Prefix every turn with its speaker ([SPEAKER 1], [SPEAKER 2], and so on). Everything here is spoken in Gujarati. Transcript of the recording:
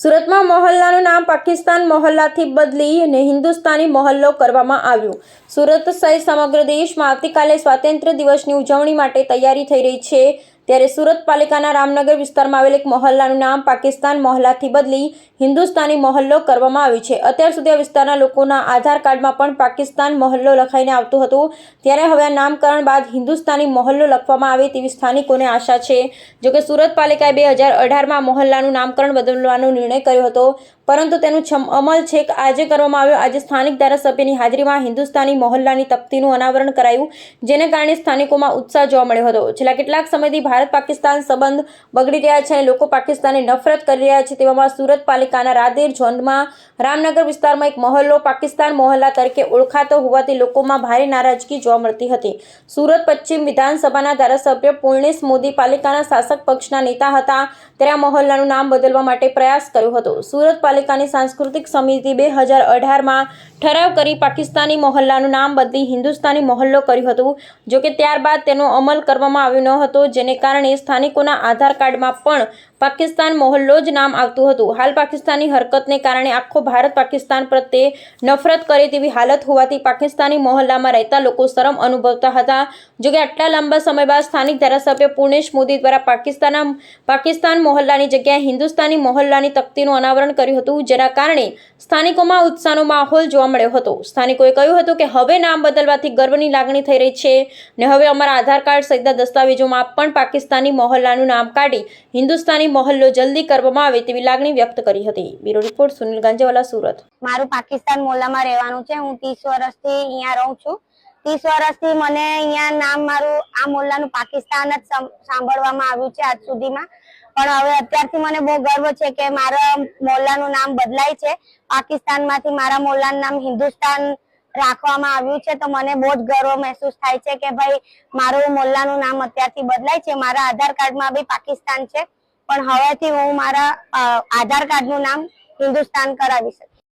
[SPEAKER 1] સુરતમાં મોહલ્લાનું નામ પાકિસ્તાન મોહલ્લાથી બદલીને હિન્દુસ્તાની મોહલ્લો કરવામાં આવ્યો. સુરત સહિત સમગ્ર દેશમાં આવતીકાલે સ્વાતંત્ર્ય દિવસની ઉજવણી માટે તૈયારી થઈ રહી છે. ત્યારે સુરત પાલિકાના રામનગર વિસ્તારમાં આવેલ એક મહોલ્લાનું નામ પાકિસ્તાન મહોલ્લાથી બદલી હિન્દુસ્તાની મહોલ્લો કરવામાં આવ્યું છે. અત્યાર સુધી આ વિસ્તારના લોકોના આધાર કાર્ડમાં પણ પાકિસ્તાન મહોલ્લો લખાઈને આવતું હતું. ત્યારે હવે આ નામકરણ બાદ હિન્દુસ્તાની મહોલ્લો લખવામાં આવે તેવી સ્થાનિકોને આશા છે. જોકે સુરત પાલિકાએ બે હજાર અઢારમાં મહોલ્લાનું નામકરણ બદલવાનો નિર્ણય કર્યો હતો. પરંતુ તેનું અમલ છેક આજે કરવામાં આવ્યો. આજે સ્થાનિક ધારાસભ્યની હાજરીમાં હિન્દુસ્તાની મહોલ્લાની તકતીનું અનાવરણ કરાયું, જેને કારણે સ્થાનિકોમાં ઉત્સાહ જોવા મળ્યો હતો. છેલ્લા કેટલાક સમયથી ભારત પાકિસ્તાન સંબંધ બગડી રહ્યા છે અને લોકો પાકિસ્તાનની નફરત કરી રહ્યા છે તેવામાં સુરત પાલિકાના રાદેર ઝોનમાં રામનગર વિસ્તારમાં એક મહોલ્લો પાકિસ્તાન મહોલ્લા તરીકે ઓળખાતો હોવાથી લોકોમાં ભારે નારાજગી જોવા મળતી હતી. સુરત પશ્ચિમ વિધાનસભાના ધારાસભ્ય પૂર્ણેશ મોદી પાલિકાના શાસક પક્ષના નેતા હતા. ત્યારે આ મહોલ્લાનું નામ બદલવા માટે પ્રયાસ કર્યો હતો. સુરત પાલિકાની સાંસ્કૃતિક સમિતિ બે હજાર અઢારમાં ઠરાવ કરી પાકિસ્તાની મહોલ્લાનું નામ બદલી હિન્દુસ્તાની મહોલ્લો કર્યું હતું, જોકે ત્યારબાદ તેનો અમલ કરવામાં આવ્યો ન હતો, જેને કારણે સ્થાનિકોના આધાર કાર્ડમાં પણ પાકિસ્તાન મોહલ્લો જ નામ આવતું હતું. હાલ પાકિસ્તાની હરકતને કારણે આખો ભારત પાકિસ્તાન પ્રત્યે નફરત કરે તેવી હાલત હોવાથી પાકિસ્તાની મોહલ્લામાં રહેતા લોકો શરમ અનુભવતા હતા. જોકે આટલા લાંબા સમય બાદ સ્થાનિક ધારાસભ્ય પૂર્ણેશ મોદી દ્વારા પાકિસ્તાનના પાકિસ્તાન મોહલ્લાની જગ્યાએ હિન્દુસ્તાની મોહલ્લાની તકતીનું અનાવરણ કર્યું હતું, જેના કારણે સ્થાનિકોમાં ઉત્સાહનો માહોલ જોવા મળ્યો હતો. સ્થાનિકોએ કહ્યું હતું કે, હવે નામ બદલવાથી ગર્વની લાગણી થઈ રહી છે ને હવે અમારા આધાર કાર્ડ સહિતના દસ્તાવેજોમાં પણ પાકિસ્તાની મોહલ્લાનું નામ કાઢી હિન્દુસ્તાની મોહલ્લો જલ્દી કરવામાં આવે તેવી લાગણી વ્યક્ત કરી હતી. Bureau report Sunil Ganjewala, Surat.
[SPEAKER 2] મારું પાકિસ્તાન મોલામાં રહેવાનું છે. હું ત્રીસ વર્ષથી અહીંયા રહું છું. ત્રીસ વર્ષથી મને અહીંયા નામ મારું આ મોલ્લાનું પાકિસ્તાન જ સાંભળવામાં આવ્યું છે આજ સુધીમાં. પણ હવે અત્યારથી મને બહુ ગર્વ છે કે મારા મોલ્લાનું નામ બદલાય છે. પાકિસ્તાનમાંથી મારા મોલ્લાનું નામ હિન્દુસ્તાન રાખવામાં આવ્યું છે. તો મને બહુ જ ગર્વ મહેસૂસ થાય છે કે ભાઈ, મારું મોલ્લાનું નામ અત્યારથી બદલાય છે. મારા આધાર કાર્ડમાં બી પાકિસ્તાન છે. પણ હવેથી હું મારા આધાર આધાર કાર્ડનું નામ હિન્દુસ્તાન કરાવી શકીશ